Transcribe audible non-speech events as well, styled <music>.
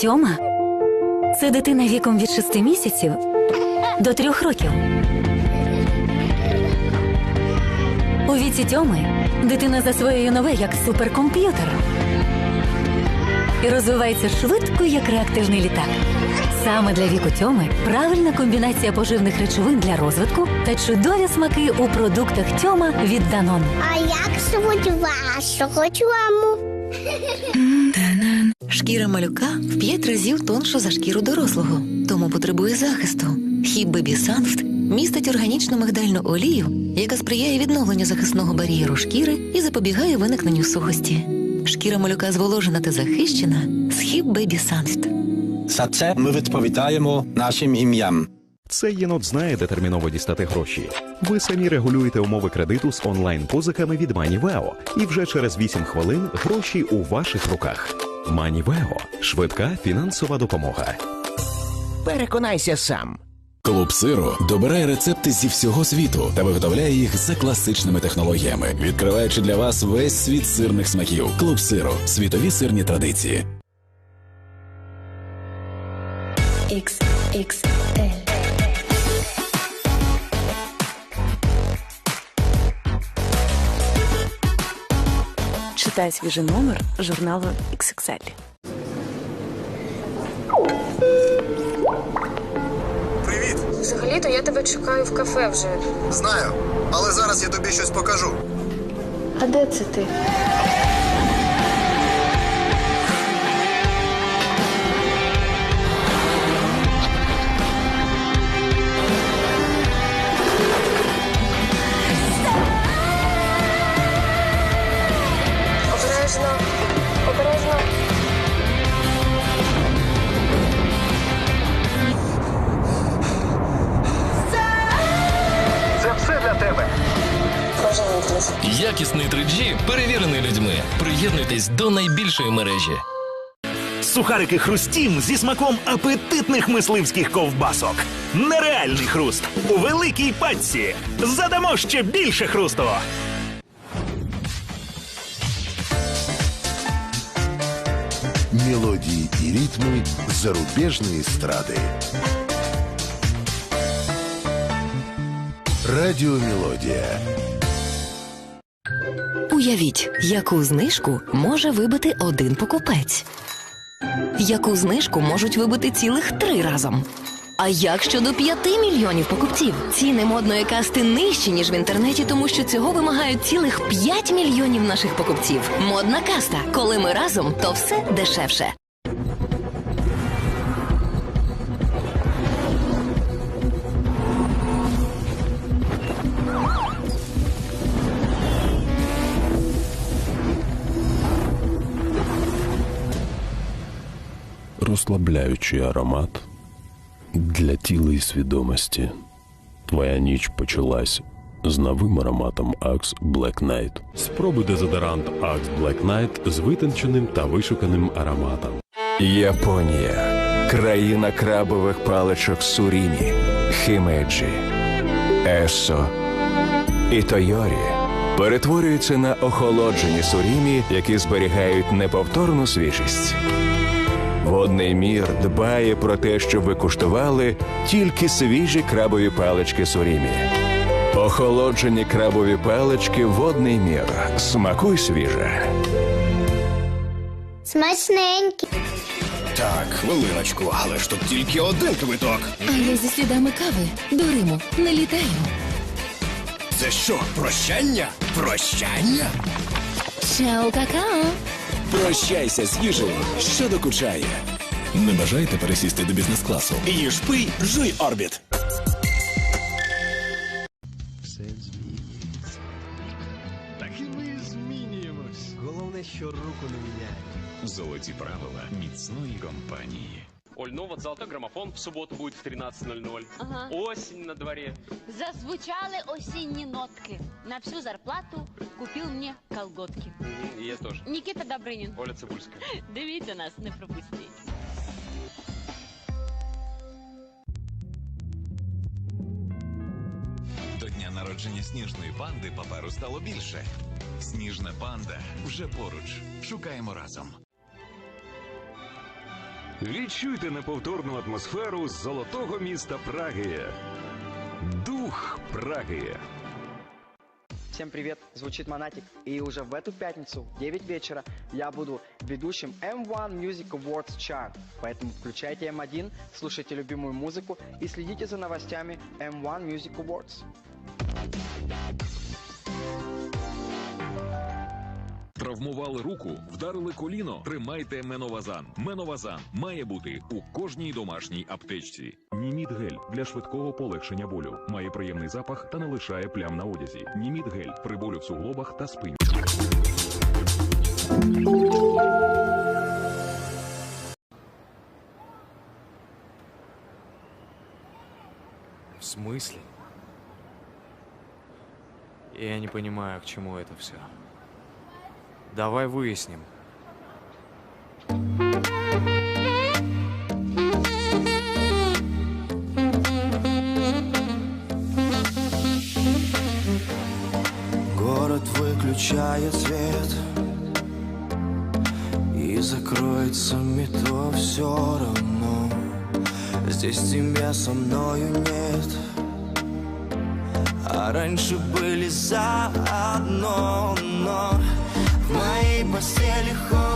Тьома це дитина віком від 6 місяців до 3 років. У віці Тьоми дитина засвоює нове як суперкомп'ютер і розвивається швидко, як реактивний літак. Саме для віку Тьоми правильна комбінація поживних речовин для розвитку та чудові смаки у продуктах Тьома від Данон. А як звуть вашого тьому? Шкіра малюка в 5 разів тонша за шкіру дорослого, тому потребує захисту. Хіб Бебі Санфт містить органічну мигдальну олію, яка сприяє відновленню захисного бар'єру шкіри і запобігає виникненню сухості. Шкіра малюка зволожена та захищена з Хіб Бебі Санфт. За це ми відповідаємо нашим ім'ям. Цей єнот знає, де терміново дістати гроші. Ви самі регулюєте умови кредиту з онлайн-позиками від MoneyVeo. І вже через 8 хвилин гроші у ваших руках. MoneyVeo – швидка фінансова допомога. Переконайся сам. Клуб сиру добирає рецепти зі всього світу та виготовляє їх за класичними технологіями, відкриваючи для вас весь світ сирних смаків. Клуб сиру світові сирні традиції. XXL. Читай свіжий номер журналу XXL. Привіт! Взагалі-то я тебе чекаю в кафе вже. Знаю, але зараз я тобі щось покажу. А де це ти? Якісний 3G перевірений людьми. Приєднуйтесь до найбільшої мережі. Сухарики хрустім зі смаком апетитних мисливських ковбасок. Нереальний хруст у великій пачці. Задамо ще більше хрусту. Мелодии и ритмы зарубежной эстрады. Радиомелодия. Уявіть, яку знижку може вибити один покупець. Яку знижку можуть вибити цілих три разом. А як щодо п'яти мільйонів покупців? Ціни модної касти нижчі, ніж в інтернеті, тому що цього вимагають цілих 5 мільйонів наших покупців. Модна каста. Коли ми разом, то все дешевше. Розслабляючий аромат для тіла і свідомості. Твоя ніч почалась з новим ароматом Axe Black Night. Спробуй дезодорант Axe Black Night з витонченим та вишуканим ароматом. Японія. Країна крабових паличок Сурімі, Хімеджі, Есо і Тойорі перетворюються на охолоджені сурімі, які зберігають неповторну свіжість. Водний мір дбає про те, щоб ви куштували тільки свіжі крабові палички сурімі. Охолоджені крабові палички водний мір. Смакуй свіже. Смачненький. Так, хвилиночку, але ж тут тільки один квиток. Але зі слідами кави до Риму не літаємо. Це що, прощання? Прощання? Чао, какао! Прощайся з їжею, що докучає. Не бажаєте пересісти до бізнес-класу? Їж пий, жуй орбіт. Так і ми змінюємось. Головне, що руку не міняє. Золоті правила міцної компанії. Оль, ну вот золотой граммофон в субботу будет в 13.00. Ага. Осень на дворе. Зазвучали осінні нотки. На всю зарплату купив мені колготки. И я тоже. Нікіта Добринін. Оля Цибульская. <laughs> Дивіться нас, не пропустіть. До дня народження сніжної панди паперу стало більше. Сніжна панда вже поруч. Шукаємо разом. Відчуйте неповторну атмосферу золотого міста Праги. Дух Праги. Всем привет, звучит Монатик, и уже в эту пятницу, в 9 вечера, я буду ведущим M1 Music Awards Chart. Поэтому включайте M1, слушайте любимую музыку и следите за новостями M1 Music Awards. Травмували руку, вдарили коліно. Тримайте Меновазан. Меновазан має бути у кожній домашній аптечці. Німід гель для швидкого полегшення болю. Має приємний запах та не лишає плям на одязі. Німід гель при болю в суглобах та спині. В смысле? Я не понимаю, к чему это все. Давай выясним. Город выключает свет И закроется метро все равно Здесь тебя со мною нет А раньше были заодно постели холодно